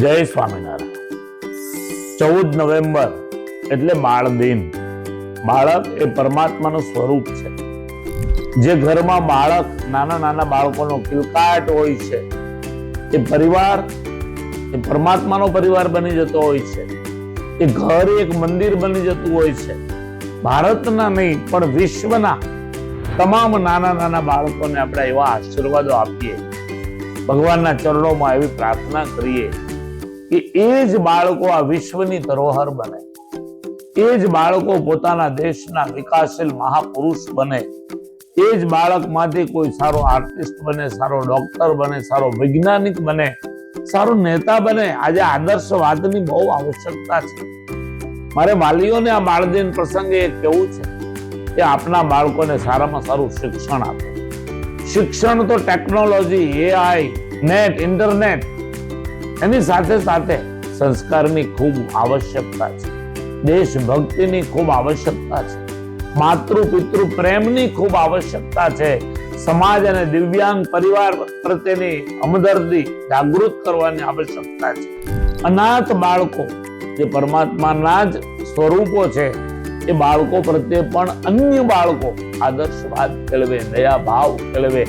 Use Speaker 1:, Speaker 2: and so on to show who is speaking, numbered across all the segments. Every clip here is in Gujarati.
Speaker 1: જય સ્વામિનારાયણ. ચૌદ નવેમ્બર એટલે બાળ દિન બાળક એ પરમાત્માનું સ્વરૂપ છે. જે ઘરમાં બાળક નાના નાના બાળકોનો કિલકાટ હોય છે, એ પરિવાર, એ પરમાત્માનો પરિવાર બની જતો હોય છે, એ ઘર એક મંદિર બની જતું હોય છે. ભારતના નહીં, પણ વિશ્વના તમામ નાના નાના બાળકોને આપણે એવા આશીર્વાદો આપીએ. ભગવાનના ચરણોમાં એવી પ્રાર્થના કરીએ કે એ જ બાળકો આ વિશ્વની ધરોહર બને. એ જ બાળકો પોતાના દેશના વિકાસશીલ મહાપુરુષ બને. એ જ બાળકમાંથી કોઈ સારો આર્ટિસ્ટ બને, સારો ડોક્ટર બને, સારો વૈજ્ઞાનિક બને, સારો નેતા બને. આજે આદર્શવાદની બહુ આવશ્યકતા છે. મારે વાલીઓને આ બાળદિન પ્રસંગે એ કહેવું છે કે આપના બાળકોને સારામાં સારું શિક્ષણ આપે. શિક્ષણ તો ટેકનોલોજી એઆઈ નેટ, ઇન્ટરનેટ એની સાથે સાથે સંસ્કારની ખૂબ આવશ્યકતા છે. દેશભક્તિની ખૂબ આવશ્યકતા છે. માતૃ પિતૃ પ્રેમની ખૂબ આવશ્યકતા છે. સમાજ અને દિવ્યાંગ પરિવાર પ્રત્યેની હમદર્દી જાગૃત કરવાની આવશ્યકતા છે. અનાથ બાળકો, જે પરમાત્માના જ સ્વરૂપો છે, એ બાળકો પ્રત્યે પણ અન્ય બાળકો આદર્શવાદ કેળવે દયા ભાવ કેળવે.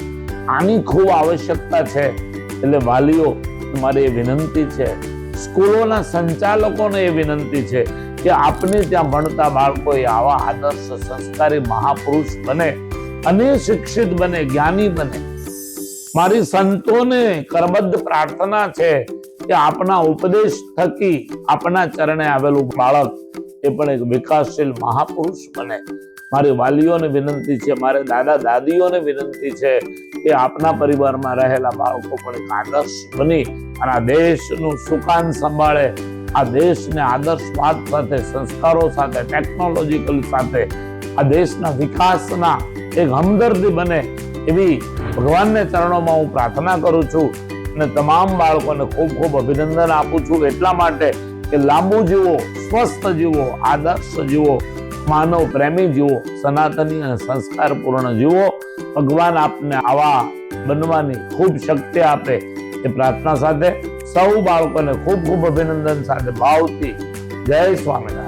Speaker 1: આની ખૂબ આવશ્યકતા છે. એટલે વાલીઓ મારી એ વિનંતી છે. સ્કૂલોના સંચાલકોને એ વિનંતી છે કે આપને ત્યાં ભણતા બાળકો એ આવા આદર્શ સંસ્કારી મહાપુરુષ બને અને શિક્ષિત બને, જ્ઞાની બને. મારી સંતોને કરબદ્ધ પ્રાર્થના છે કે આપના ઉપદેશ થકી આપના ચરણે આવેલું બાળક એ પણ એક વિકાસશીલ મહાપુરુષ બને. મારી વાલીઓને વિનંતી છે, મારે દાદા દાદીઓને વિનંતી છે કે આપના પરિવારમાં રહેલા બાળકો પણ એક આદર્શ બની અને આ દેશનું સુકાન સંભાળે. આ દેશને આદર્શવાદ સાથે, સંસ્કારો સાથે ટેકનોલોજીકલ સાથે, આ દેશના વિકાસના એક હમદર્દી બને એવી ભગવાનને ચરણોમાં હું પ્રાર્થના કરું છું અને તમામ બાળકોને ખૂબ ખૂબ અભિનંદન આપું છું એટલા માટે કે લાંબુ જીવો, સ્વસ્થ જીવો, આદર્શ જીવો માનવ પ્રેમી જીવો, સનાતની અને સંસ્કારપૂર્ણ જીવો, ભગવાન આપને આવા બનવાની ખૂબ શક્તિ આપે એ પ્રાર્થના સાથે સૌ બાળકોને ખૂબ ખૂબ અભિનંદન સાથે ભાવથી જય સ્વામિનારાયણ.